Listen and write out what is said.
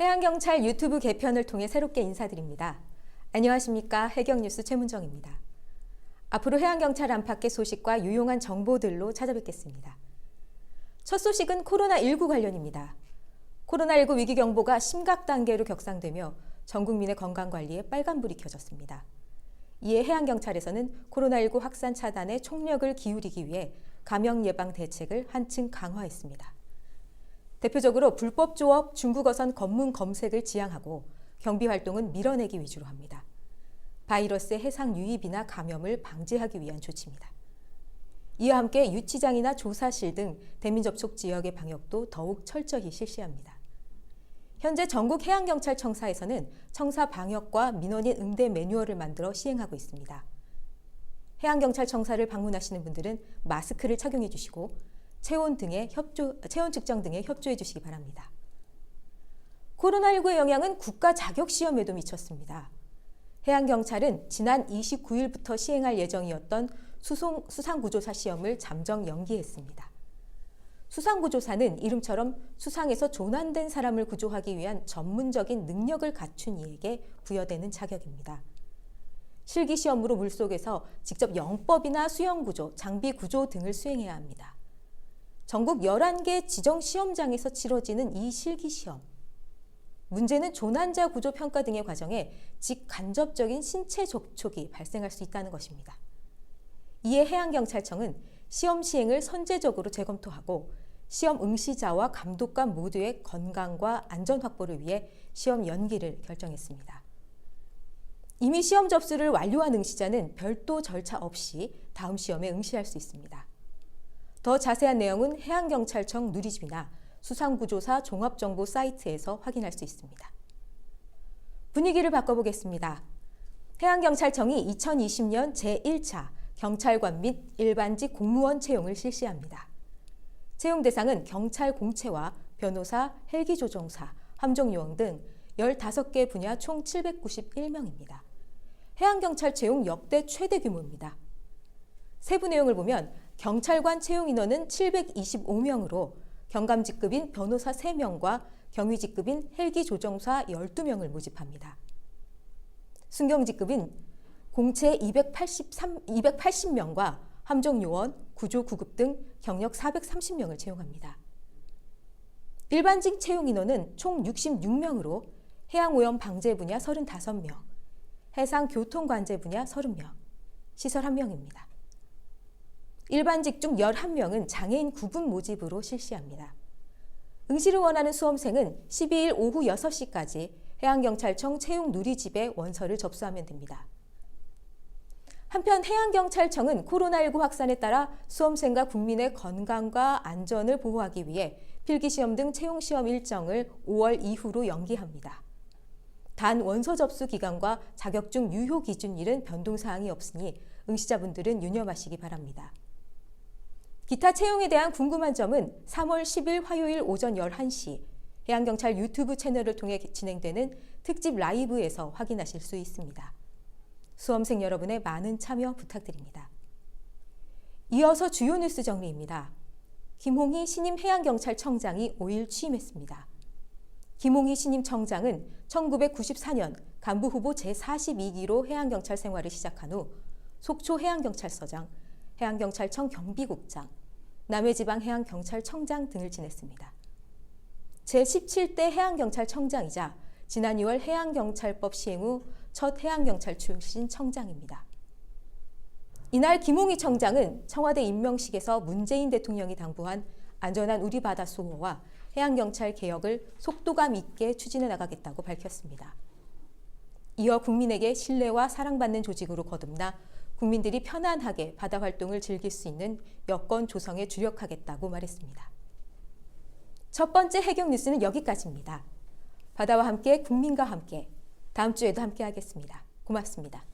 해양경찰 유튜브 개편을 통해 새롭게 인사드립니다. 안녕하십니까. 해경뉴스 최문정입니다. 앞으로 해양경찰 안팎의 소식과 유용한 정보들로 찾아뵙겠습니다. 첫 소식은 코로나19 관련입니다. 코로나19 위기 경보가 심각 단계로 격상되며 전 국민의 건강 관리에 빨간불이 켜졌습니다. 이에 해양경찰에서는 코로나19 확산 차단에 총력을 기울이기 위해 감염 예방 대책을 한층 강화했습니다. 대표적으로 불법 조업 중국어선 검문 검색을 지양하고 경비 활동은 밀어내기 위주로 합니다. 바이러스의 해상 유입이나 감염을 방지하기 위한 조치입니다. 이와 함께 유치장이나 조사실 등 대민 접촉 지역의 방역도 더욱 철저히 실시합니다. 현재 전국 해양경찰청사에서는 청사 방역과 민원인 응대 매뉴얼을 만들어 시행하고 있습니다. 해양경찰청사를 방문하시는 분들은 마스크를 착용해 주시고 체온 등의 협조, 체온 측정 등에 협조해 주시기 바랍니다. 코로나19의 영향은 국가 자격 시험에도 미쳤습니다. 해양경찰은 지난 29일부터 시행할 예정이었던 수송, 수상구조사 시험을 잠정 연기했습니다. 수상구조사는 이름처럼 수상에서 조난된 사람을 구조하기 위한 전문적인 능력을 갖춘 이에게 부여되는 자격입니다. 실기시험으로 물속에서 직접 영법이나 수영구조, 장비구조 등을 수행해야 합니다. 전국 11개 지정 시험장에서 치러지는 이 실기 시험. 문제는 조난자 구조 평가 등의 과정에 직간접적인 신체 접촉이 발생할 수 있다는 것입니다. 이에 해양경찰청은 시험 시행을 선제적으로 재검토하고 시험 응시자와 감독관 모두의 건강과 안전 확보를 위해 시험 연기를 결정했습니다. 이미 시험 접수를 완료한 응시자는 별도 절차 없이 다음 시험에 응시할 수 있습니다. 더 자세한 내용은 해양경찰청 누리집이나 수상구조사 종합정보 사이트에서 확인할 수 있습니다. 분위기를 바꿔보겠습니다. 해양경찰청이 2020년 제1차 경찰관 및 일반직 공무원 채용을 실시합니다. 채용 대상은 경찰 공채와 변호사, 헬기 조종사, 함정 요원 등 15개 분야 총 791명입니다. 해양경찰 채용 역대 최대 규모입니다. 세부 내용을 보면 경찰관 채용 인원은 725명으로 경감직급인 변호사 3명과 경위직급인 헬기 조정사 12명을 모집합니다. 순경직급인 공채 283, 280명과 함정요원, 구조구급 등 경력 430명을 채용합니다. 일반직 채용 인원은 총 66명으로 해양오염 방제 분야 35명, 해상교통관제 분야 30명, 시설 1명입니다. 일반직 중 11명은 장애인 구분 모집으로 실시합니다. 응시를 원하는 수험생은 12일 오후 6시까지 해양경찰청 채용 누리집에 원서를 접수하면 됩니다. 한편 해양경찰청은 코로나19 확산에 따라 수험생과 국민의 건강과 안전을 보호하기 위해 필기시험 등 채용시험 일정을 5월 이후로 연기합니다. 단 원서 접수 기간과 자격증 유효 기준일은 변동사항이 없으니 응시자분들은 유념하시기 바랍니다. 기타 채용에 대한 궁금한 점은 3월 10일 화요일 오전 11시 해양경찰 유튜브 채널을 통해 진행되는 특집 라이브에서 확인하실 수 있습니다. 수험생 여러분의 많은 참여 부탁드립니다. 이어서 주요 뉴스 정리입니다. 김홍희 신임 해양경찰청장이 5일 취임했습니다. 김홍희 신임 청장은 1994년 간부 후보 제42기로 해양경찰 생활을 시작한 후 속초 해양경찰서장, 해양경찰청 경비국장, 남해지방해양경찰청장 등을 지냈습니다. 제17대 해양경찰청장이자 지난 6월 해양경찰법 시행 후 첫 해양경찰 출신 청장입니다. 이날 김홍희 청장은 청와대 임명식에서 문재인 대통령이 당부한 안전한 우리 바다 수호와 해양경찰 개혁을 속도감 있게 추진해 나가겠다고 밝혔습니다. 이어 국민에게 신뢰와 사랑받는 조직으로 거듭나 국민들이 편안하게 바다 활동을 즐길 수 있는 여건 조성에 주력하겠다고 말했습니다. 첫 번째 해경 뉴스는 여기까지입니다. 바다와 함께 국민과 함께 다음 주에도 함께 하겠습니다. 고맙습니다.